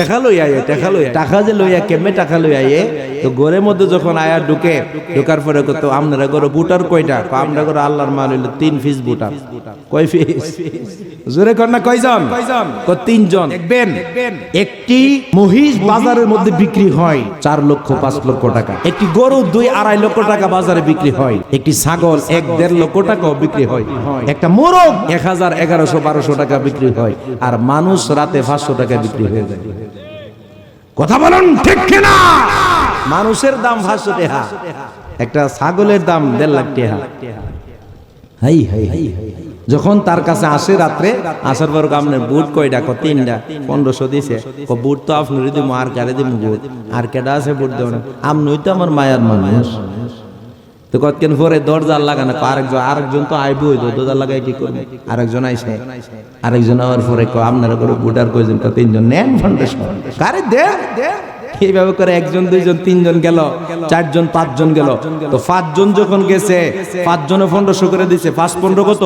টাকা লই আয়ে টাকা লই টাকা যে লইয়া কেমনে টাকা লই আয়ে তো ঘরের মধ্যে যখন আয়া ঢুকে ঢুকার পরে কত আপনারা ঘরে বুটার কয়টা? কয় আমরা ঘরে আল্লাহর মাল হইল তিন পিস বুটার কয় পিস জোরে কর না কয়জন? কয় তিনজন। দেখবেন। একটি মহিষ বাজারের মধ্যে বিক্রি হয়। চার লক্ষ পাঁচ লক্ষ টাকা। একটি গরু দুই আড়াই লক্ষ টাকা বাজারে বিক্রি হয়। একটি ছাগল এক দেড় লক্ষ টাকাও বিক্রি হয়। একটা মোরগ এক হাজার এগারোশো বারোশো টাকা বিক্রি হয়। আর মানুষ রাতে পাঁচশো টাকা বিক্রি হয়ে যায়। কথা বলুন, ঠিক কিনা? মানুষের দাম ভাষ্য দেহা একটা ছাগলের দাম দেড় লাখ টাকা হাই হাই হাই। যখন তার কাছে আসে রাত্রে, আসার পর আপনার বুট কয়টা ক তিনটা পনেরোশো দিছে। ক বুট তো আপনার দিব আর কারে দিব বুট? আর কেটা আছে বুট দেব না আপনি তো আমার মায়ার মানুষ। তো কতক্ষণ পরে দরজার লাগানো আরেকজন আরেকজন তো আইব হইল, দরজার লাগাই কি করবে? আরেকজন আইসে। আরেকজন আবার পরে আপনারা করে বুটার কয়েছেন তিনজন নেন ফাউন্ডেশন কারে দেন? এইভাবে করে একজন, দুইজন, তিনজন গেল, চারজন, পাঁচজন গেল। তো পাঁচজন যখন গেছে পাঁচজনে পনেরোশো করে দিছে। পাঁচ পনেরো কত?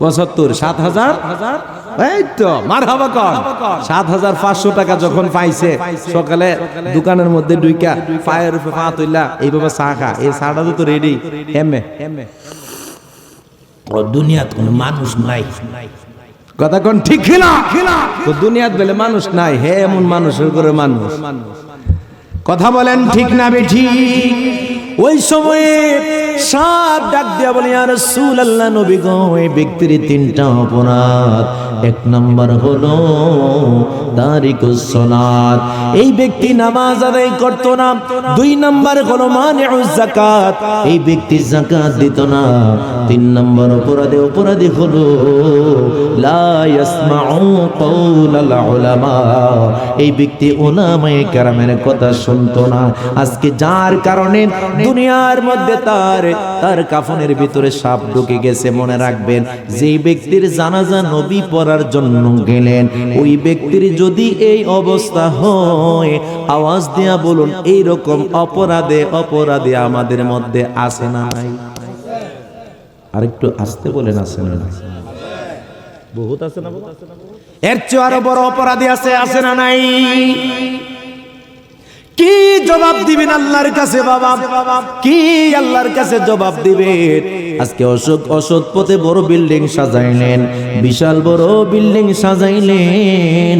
পঁচাত্তর। সাত হাজার? এই তো কর সাত হাজার পাঁচশো টাকা যখন পাইছে, সকালে দোকানের মধ্যে পা তুইলা, এইভাবে খা। এই তো রেডি দুনিয়াত কোনো মানুষ নাই। কথা কোন ঠিক না। তো দুনিয়াত বলে মানুষ নাই, হে এমন মানুষের করে মানুষ। কথা বলেন ঠিক না বেঠি। ওই সময়ে সাপ ডাক দিয়া বলি আর সুল আল্লাহ নবী গো এই ব্যক্তির তিনটা অপরাধ। এক নম্বর হলো তারিকুস সালাত এই ব্যক্তি নামাজ আদায় করত না। দুই নম্বর হলো মানিউজ যাকাত। এই ব্যক্তি যাকাত দিত না। তিন নম্বর অপরাধে অপরাধী হলো এই ব্যক্তি ওলামায়ে কেরামের কথা শুনতো না। আজকে যার কারণে দুনিয়ার মধ্যে তার তার কাফনের ভিতরে সাপ ঢুকে গেছে, মনে রাখবেন। যেই ব্যক্তির জানাজা নবী পড়ার জন্য গেলেন। ওই ব্যক্তির যদি এই অবস্থা হয়, আওয়াজ দিয়া বলুন এই রকম অপরাধে অপরাধে আমাদের মধ্যে আসে না নাই? আরেকটু আসতে বলেন আসে না বহুত আছে না এর চেয়ে আরও বড় অপরাধী আছে আছে না নাই? কি জবাব দিবেন আল্লাহর কাছে, বাবা? কি আল্লাহর কাছে জবাব দিবেন? আজকে অসৎ অসৎ পথে বড় বিল্ডিং সাজাইলেন, বিশাল বড় বিল্ডিং সাজাইলেন।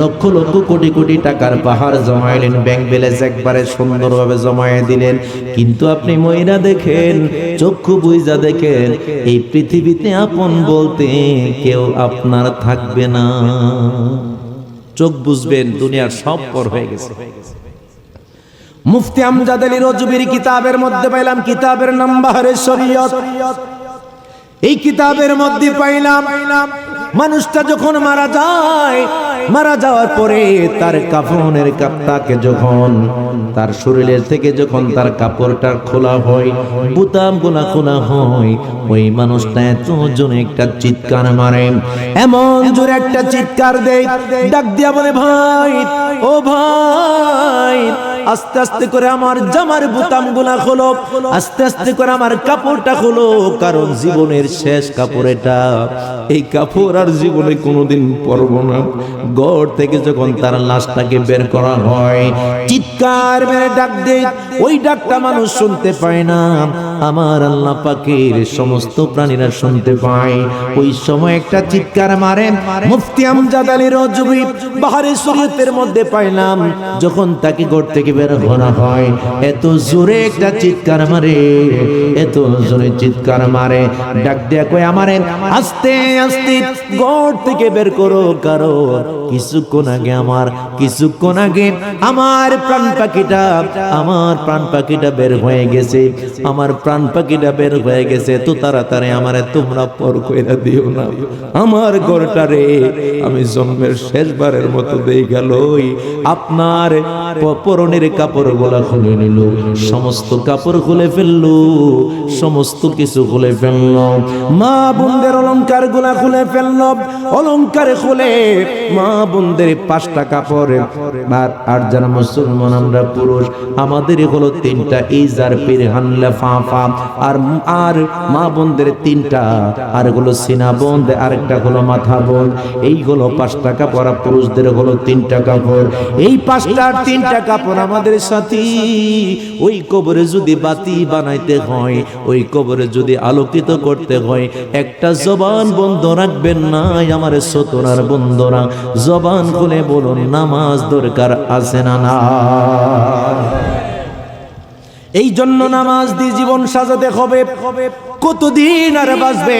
লক্ষ লক্ষ কোটি কোটি টাকার পাহাড় জমাইলেন ব্যাংক ব্যালেন্স একবারে সুন্দরভাবে জমায়ে দিলেন। কিন্তু আপনি ময়রা দেখেন, চক্ষু বুইজা দেখেন, এই পৃথিবীতে আপন বলতে কেউ আপনার থাকবে না। চোখ বুঝবেন, দুনিয়ার সব পর হয়ে গেছে। মুফতি আমজাদ আলী রজবির কিতাবের মধ্যে পাইলাম, কিতাবের নাম বাহারে শরীয়ত। এই কিতাবের মধ্যে পাইলাম, মানুষটা যখন মারা যায়, মারা যাওয়ার পরে তার কাফনের কাপটাকে যখন, তার শরীরের থেকে যখন তার কাপড়টা খোলা হয়, বুতাম গোলা খোলা হয়, ওই মানুষটা এত জোরে একটা চিৎকার মারে। এমন জোরে একটা চিৎকার দেয়, ডাক দিয়া বলে, ভাই, ও ভাই আস্তে আস্তে করে আমার জামার বুতামগুলা খোলো। আস্তে আস্তে করে আমার কাপড়টা খোলো, কারণ জীবনের শেষ কাপড় এটা। এই কাপড় আর জীবনে কোনোদিন পরব না। গড় থেকে যখন তার লাশটাকে বের করা হয়, চিৎকার মেরে ডাক দে ওই ডাকটা মানুষ শুনতে পায় না। আমার আল্লাহ পাকের সমস্ত প্রাণীরা শুনতে পায়। ওই সময় একটা চিৎকার মারে। মুফতি আমজাদ আলী রজবি বাহারে শরীয়তের মধ্যে পাইলাম, যখন তাকে ঘর থেকে বের করা হয়। এত জোরে একটা চিৎকার মারে, এত জোরে চিৎকার মারে। ডাক দিয়া কই আমারে আস্তে আস্তে ঘর থেকে বের করো কারও কিছুক্ষণ আগে আমার, কিছুক্ষণ আগে আমার প্রাণ পাখিটা, আমার প্রাণ পাখিটা বের হয়ে গেছে। আমার প্রাণ পাখিটা বের হয়ে গেছে। তো তাড়াতাড়ি আমারে তোমরা পর কইরা দিও না। আমার ঘরটা আমি জন্মের শেষবারের মতো দেই গেলই আপনার পরনের কাপড়গুলা খুলে নিল, সমস্ত কাপড় খুলে ফেলল, সমস্ত কিছু খুলে ফেলল। মা বোনদের অলংকারগুলা খুলে ফেলল, অলংকার খুলে মা বোনদের পাঁচটা কাপড়। আর আর যারা মুসলমান, আমরা পুরুষ আমাদের হলো তিনটা ইজার পীর হানলে ফাফা, আর আর মা বোনদের তিনটা, আর হলো সিনা বন্ধ আরেকটা হলো মাথা বন্ধ এই হলো পাঁচটা কাপড় পুরুষদের হলো তিনটা কাপড়। এই পাঁচটা আর তিনটা কাপড় আমাদের সাথী। ওই কবরে যদি বাতি বানাইতে হয়, ওই কবরে যদি আলোকিত করতে হয়, একটা জবান বন্ধ রাখবেন না আমার সতনার বন্ধরা। জবান খুলে বলুন, নামাজ দরকার আছে না না এই জন্য নামাজ দিয়ে জীবন সাজাতে হবে। কতদিন আর বাঁচবে?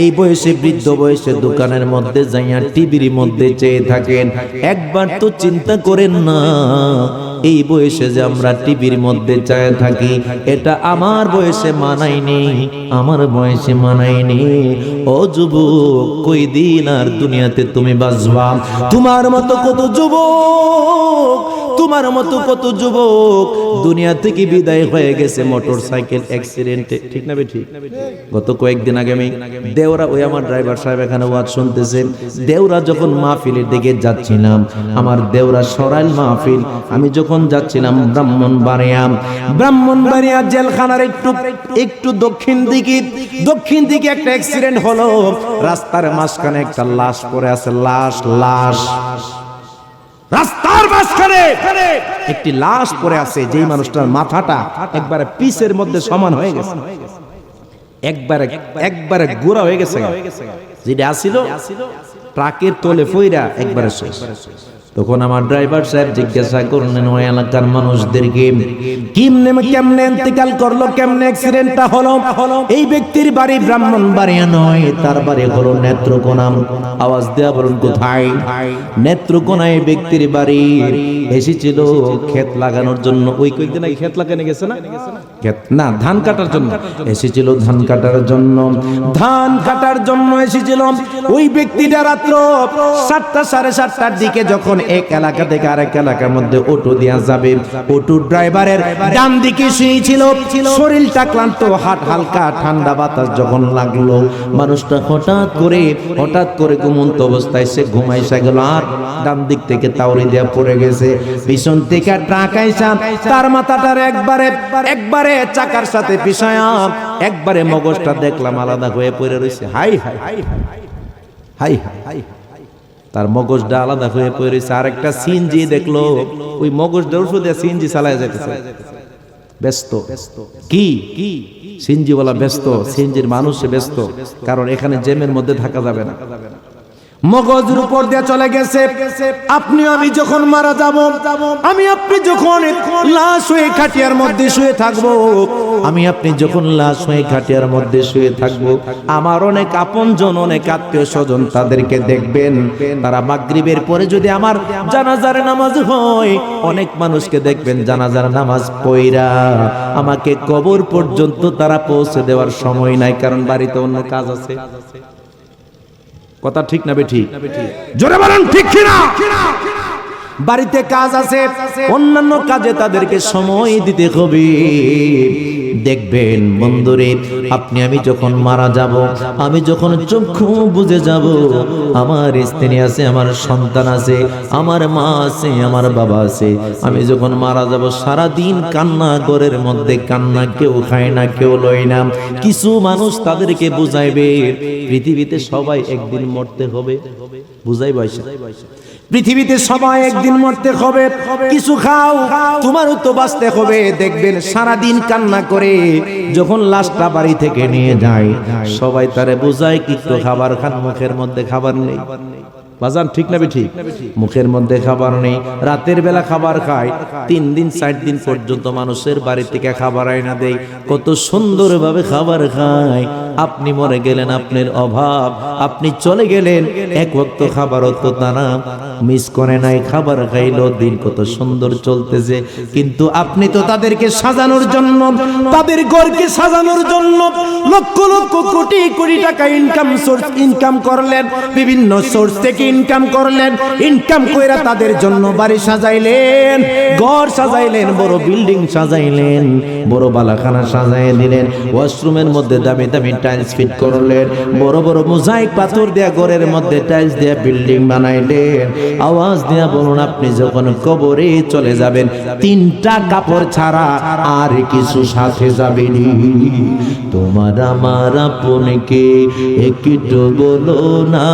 এই বয়সে বৃদ্ধ বয়সে দোকানের মধ্যে যাইয়া টিভির মধ্যে চেয়ে থাকেন। একবার তো চিন্তা করেন না এই বয়সে যে আমরা টিভির মধ্যে চায় থাকি, এটা আমার বয়সে মানায়নি, আমার বয়সে মানায়নি। ও যুবক, কই দিন আর দুনিয়াতে তুমি বাঁচবা? তোমার মতো কত যুবক, তোমার মতো কত যুবক, দুনিয়া থেকে বিদায় হয়ে গেছে মোটর সাইকেল অ্যাক্সিডেন্টে। ঠিক না ঠিক গত কয়েকদিন আগে আমি দেওরা, ওই আমার ড্রাইভার সাহেব এখানে ওয়াজ শুনতেছে। দেওরা যখন মাহফিলের দিকে যাচ্ছিলাম, আমার দেওরা সরাইল মাহফিল, আমি যখন যাচ্ছিলাম ব্রাহ্মণ বাড়িয়াম ব্রাহ্মণ বাড়িয়া জেলখানার একটু একটু দক্ষিণ দিকে দক্ষিণ দিকে একটা অ্যাক্সিডেন্ট হলো। রাস্তার মাঝখানে একটা লাশ পড়ে আছে। লাশ লাশ। একটি লাশ পড়ে আছে। যেই মানুষটার মাথাটা একবারে পিসের মধ্যে সমান হয়ে গেছে। একবারে একবারে গোড়া হয়ে গেছে যেটা আসিল ট্রাকের তলে ফইরা একবারে শেষ। তখন আমার ড্রাইভার সাহেব জিজ্ঞাসা করলেন, ওই এলাকার মানুষদেরকে কেমনে কেমনে ইন্তেকাল করল, কেমনে অ্যাক্সিডেন্টটা হলো? এই ব্যক্তির বাড়ি ব্রাহ্মণ বাড়িয়া নয়, তার বাড়ি হলো নেত্রকোনা। আওয়াজ দেওয়া বলুন, কোথায়? নেত্রকোনা এই ব্যক্তির বাড়ি এসেছিল ক্ষেত লাগানোর জন্য। ওই কয়েকদিন আগে ক্ষেত লাগানো গেছে না? না, ধান কাটার জন্য। এসেছিল ধান কাটার জন্য। ধান কাটার জন্য এসেছিল। ওই ব্যক্তিটা রাত্র সাতটা সাড়ে সাতটার দিকে যখন এক এলাকা থেকে আরেক এলাকার মধ্যে অটো দেওয়া যাবে অটো ড্রাইভারের ডান দিকে শুয়েছিল শরীরটা ক্লান্ত হাট হালকা ঠান্ডা বাতাস যখন লাগল মানুষটা হঠাৎ করে হঠাৎ করে ঘুমন্ত অবস্থায় সে ঘুমাইসা গেল আর ডান দিক থেকে তাওরি দেওয়া পড়ে গেছে পিছন থেকে ট্রাক আইসা তার মাথাটার একবারে একবারে চাকার সাথে পিছায়া একবারে মগজটা দেখলাম আলাদা হয়ে পড়ে রয়েছে হাই হাই হাই হাই হাই তার মগজটা আলাদা হয়ে পড়েছে আর একটা সিনজি দেখল। ওই মগজটা ওষুধে সিনজি চালায় যেতেছে ব্যস্ত। কি? কি সিনজি বলা ব্যস্ত। সিনজির মানুষ ব্যস্ত। কারণ এখানে জেমের মধ্যে থাকা যাবে না। মগজের উপর দিয়ে চলে গেছে। আপনি, আমি যখন মারা যাব, আমি আপনি যখন লাশ হয়ে খাটিয়ার মধ্যে শুয়ে থাকব, আমি আপনি যখন লাশ হয়ে খাটিয়ার মধ্যে শুয়ে থাকব, আমার অনেক আপনজন, অনেক আত্মীয় স্বজন তাদেরকে দেখবেন। তারা মাগরিবের পরে যদি আমার জানাজার নামাজ হয়, অনেক মানুষকে দেখবেন জানাজার নামাজ পইরা। আমাকে কবর পর্যন্ত তারা পৌঁছে দেওয়ার সময় নাই, কারণ বাড়িতে অন্য কাজ আছে। কথা ঠিক না বে ঠিক। জোরে বলেন ঠিক কিনা? বাড়িতে কাজ আছে, অন্যান্য কাজে তাদেরকে সময় দিতে হবে। দেখবেন, বন্ধুরে, আপনি, আমি যখন মারা যাব, আমি যখন চক্ষু বুঝে যাব, আমার স্ত্রী আছে, আমার সন্তান আছে, আমার মা আছে, আমার বাবা আছে। আমি যখন মারা যাব সারা দিন কান্না ঘরের মধ্যে কান্না কেউ খায় না, কেউ লয় না। কিছু মানুষ তাদেরকে বুঝাইবে, পৃথিবীতে সবাই একদিন মরতে হবে। বুঝাই বয়সা। পৃথিবীতে সবাই একদিন মরতে হবে, কিছু খাও, তোমারও তো বাঁচতে হবে। দেখবেন সারা দিন কান্না করে, যখন লাশটা বাড়ি থেকে নিয়ে যায়, সবাই তারে বোঝায় কিন্তু খাবার খান, মুখের মধ্যে খাবার নেই। বাজান, ঠিক না ঠিক মুখের মধ্যে খাবার নেই, রাতের বেলা খাবার খায়। তিন দিন, চার দিন পর্যন্ত মানুষের বাড়ি থেকে খাবার আয়না দেয়। কত সুন্দরভাবে খাবার খায়। আপনি মরে গেলেন, আপনার অভাব। আপনি চলে গেলেন, এক ভক্ত খাবারও তো তারা মিস করে নাই, খাবার খাইলো, দিন কত সুন্দর চলতেছে। কিন্তু আপনি তো তাদেরকে সাজানোর জন্য, তাদের ঘরকে সাজানোর জন্য লক্ষ লক্ষ কোটি কোটি টাকা ইনকাম সোর্স ইনকাম করলেন। বিভিন্ন সোর্স থেকে ইনকাম করলেন ইনকাম কইরা তাদের জন্য বাড়ি সাজাইলেন, ঘর সাজাইলেন, বড় বিল্ডিং সাজাইলেন, বড় বালাখানা সাজাই দিলেন ওয়াশরুমের মধ্যে দামি দামি টাইলস ফিট করলেন, বড় বড় মোজাইক পাথর দেয়া ঘরের মধ্যে টাইলস দেয়া বিল্ডিং বানাইলেন। আওয়াজ দেয়া বলুন, আপনি যখন কবরে চলে যাবেন, তিনটা কাপড় ছাড়া আর কিছু সাথে যাবেনি। তোমার আমার আপনকে একটু বলো না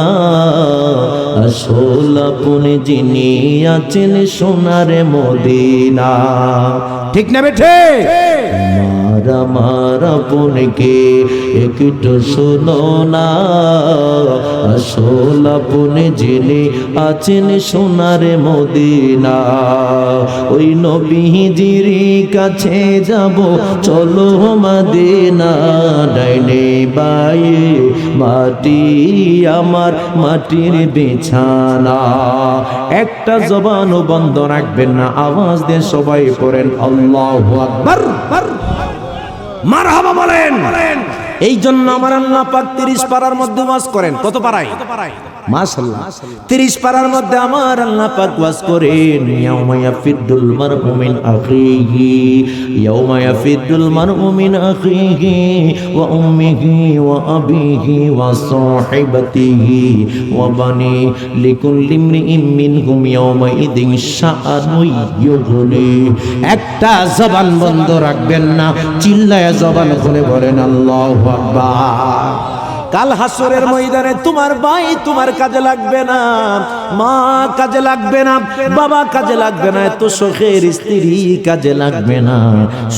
আসল আপনি যিনি আছেন সোনার মদিনা। ঠিক না বেঠে আমার আমার আপনকে একটু শোনো না, আসল আপনি যিনি আছেন সোনার মদিনা। ওই নবীজির কাছে যাব, চলো মদিনা। ডাইনে বায়ে মাটি, আমার মাটির বিছানা। একটা জবানও বন্ধ রাখবেন না, আওয়াজ দিয়ে সবাই পড়েন, আল্লাহ আকবার। মারহাবা বলেন। এই জন্য আমার আল্লাহ পাক 30 পারার মধ্যে ওয়াজ করেন। কত পারায় মাশাআল্লাহ। 30 পারার মধ্যে আমার আল্লাহ পাক ওয়াজ করেন, ইয়াউমা ইয়াফিদুল মারউ মিন আখিহি, ইয়াউমা ইয়াফিদুল মারউ মিন আখিহি, ওয়া উম্মিহি ওয়া আবিহি ওয়া সাহিবাতিহি ওয়া বানি লিকুল্লি ইমরিইম মিনহুম ইয়াউমা ইদিন শাআনু ইউগনি। একটা জবান বন্ধ রাখবেন না, চিল্লায়া জবান খুলে বলেন, আল্লাহু আকবার। কাল হাসরের ময়দানে তোমার ভাই তোমার কাজে লাগবে না। মা কাজে লাগবে না, বাবা কাজে লাগবে না, এত শখের স্ত্রী কাজে লাগবে না,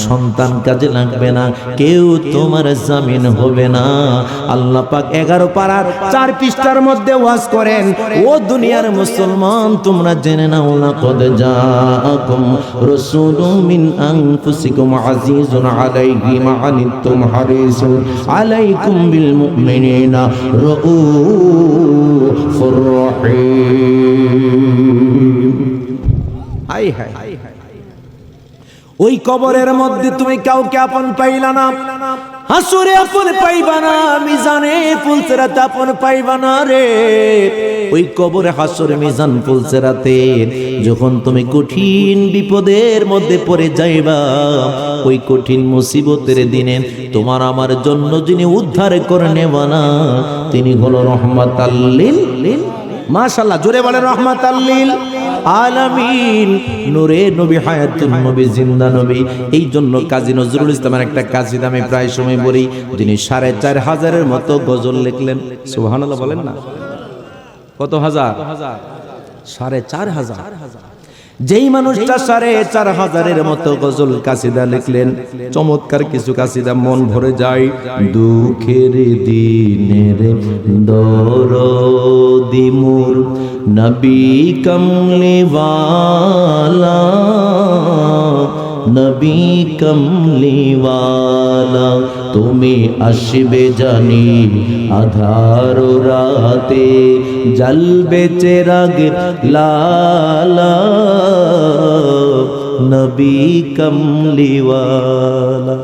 সন্তান কাজে লাগবে না, কেউ তোমার জামিন হবে না। আল্লাহ পাক এগারো পাড়ার চার পৃষ্ঠার মধ্যে ওয়াজ করেন, ও দুনিয়ার মুসলমান, তোমরা জেনে নাও না কদ জাআকুম রাসূলুম মিন আনফুসিকুম আজিজুন আলাইহি মা আনিতুম হারিসুন আলাইকুম বিল মুমিনিনা, রাউফুর ওই কবরের মধ্যে তুমি কাউকে আপন পাইলা না। হাসুরে আপন পাইবা না, মিজানে ফুলসেরাতে আপন পাইবা না রে। ওই কবরে হাসুরে মিজান ফুলসেরাতে যখন তুমি কঠিন বিপদের মধ্যে পড়ে যাইবা, ওই কঠিন মুসিবতের দিনে তোমার আমার জন্য যিনি উদ্ধার করে নেবানা তিনি হলো রহমত আল্লিল মাশাল্লাহ জোরে বলে রহমত আল্লিল আলামিন। নূরে নবী, হায়াতুন নবী, জিন্দা নবী। এই জন্য কাজী নজরুল ইসলামের একটা কাজী আমি প্রায় সময় বলি যিনি সাড়ে চার হাজারের মতো গজল লিখলেন। সুবহানাল্লাহ বলেন না? কত হাজার? সাড়ে চার হাজার। যেই মানুষটা সাড়ে চার হাজারের মতো গজল কাসিদা লিখলেন, চমৎকার কিছু কাসিদা মন ভরে যায়, দুঃখের দিনের দরদিমুর নবী কমলিওয়ালা নবী কমলিওয়ালা তুমি আসবে জানি আধার রাতে জলবে চেরাগ লালা, নবী কমলিওয়ালা